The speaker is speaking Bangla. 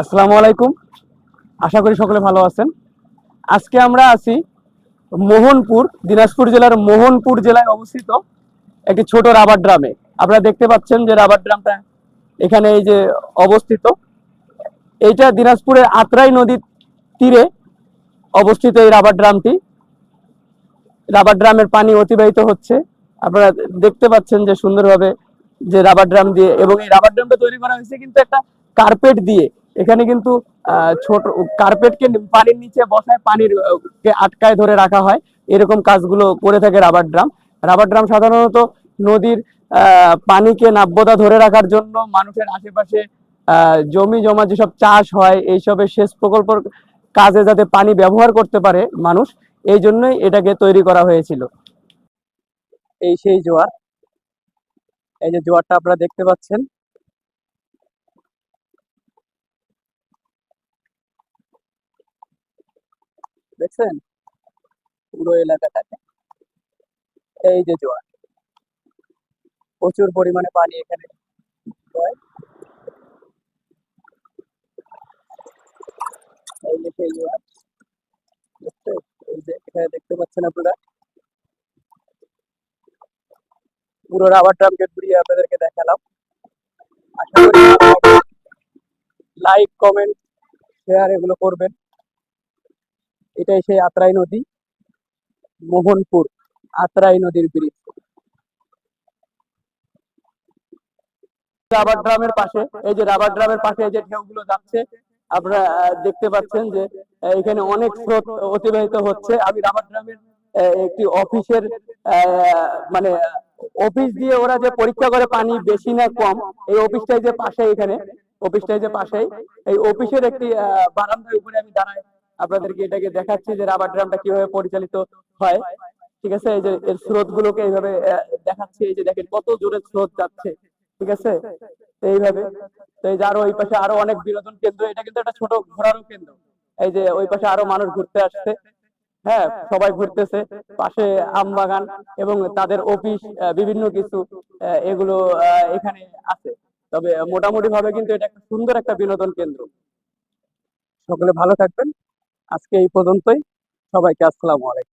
আসসালামু আলাইকুম। আশা করি সকলে ভালো আছেন। আজকে আমরা আছি মোহনপুর, দিনাজপুর জেলার মোহনপুর জেলায় অবস্থিত একটি ছোট রাবার ড্রামে। আপনারা দেখতে পাচ্ছেন যে রাবার ড্রামটা এখানে এই যে অবস্থিত। এইটা দিনাজপুরের আত্রাই নদীর তীরে অবস্থিত এই রাবার ড্রামটি। রাবার ড্রামের পানি অতিবাহিত হচ্ছে। আপনারা দেখতে পাচ্ছেন যে সুন্দরভাবে যে রাবার ড্রাম দিয়ে এবং এই রাবার ড্রামটা তৈরি করা হয়েছে কিন্তু একটা কার্পেট দিয়ে। এখানে কিন্তু ছোট কার্পেটকে পানির নিচে বসায় পানির আটকায় ধরে রাখা হয়। এরকম কাজগুলো করে থাকে রাবার ড্রাম। রাবার ড্রাম সাধারণত নদীর পানিকে নাব্যতা ধরে রাখার জন্য মানুষের আশেপাশে জমি জমা যেসব চাষ হয়, এইসবের সেচ প্রকল্পের কাজে যাতে পানি ব্যবহার করতে পারে মানুষ, এই জন্যই এটাকে তৈরি করা হয়েছিল। এই সেই জোয়ার, এই যে জোয়ারটা আপনারা দেখতে পাচ্ছেন দেখছেন? পুরো এলাকাটাকে। এই যে জোয়ার। প্রচুর পরিমাণে পানি এখানে। এই যে জোয়ার। এই যে এখানে দেখতে পাচ্ছেন আপনারা? পুরো রাবার ড্রামকে ঘুরিয়ে আপনাদেরকে দেখালাম। লাইক কমেন্ট শেয়ার এগুলো করবেন। এটাই সেই আত্রাই নদী, মোহনপুর, আত্রাই নদীর ব্রিজ রাবার ড্রামের পাশে, এই যে রাবার ড্রামের পাশে যে ঢেউগুলো যাচ্ছে, আপনারা দেখতে পাচ্ছেন যে এখানে অনেক স্রোত অতিবাহিত হচ্ছে। আমি রাবার ড্রামের একটি অফিসের মানে অফিস দিয়ে ওরা যে পরীক্ষা করে পানি বেশি না কম, এই অফিসটাই যে পাশে এখানে, অফিসটাই যে পাশেই। এই অফিসের একটি বারান্দার উপরে আমি দাঁড়াই আপনাদেরকে এটাকে দেখাচ্ছি যে রাবার ড্রামটা কীভাবে পরিচালিত হয়। ঠিক আছে? এই যে এর স্রোত গুলোকে এইভাবে দেখাচ্ছি। এই যে দেখেন কত জোরে স্রোত যাচ্ছে। ঠিক আছে? এইভাবে। তো এই যে আরও ওই পাশে আরও অনেক বিনোদন কেন্দ্র। এটা কিন্তু একটা ছোট ঘোরারও কেন্দ্র। এই যে ওই পাশে আরও মানুষ ঘুরতে আসছে। হ্যাঁ সবাই ঘুরতেছে। পাশে আম বাগান এবং তাদের অফিস বিভিন্ন কিছু এগুলো এখানে আছে। তবে মোটামুটি ভাবে কিন্তু এটা একটা সুন্দর একটা বিনোদন কেন্দ্র। সকলে ভালো থাকবেন। আজকে এই পর্যন্তই। সবাইকে আসসালামু আলাইকুম।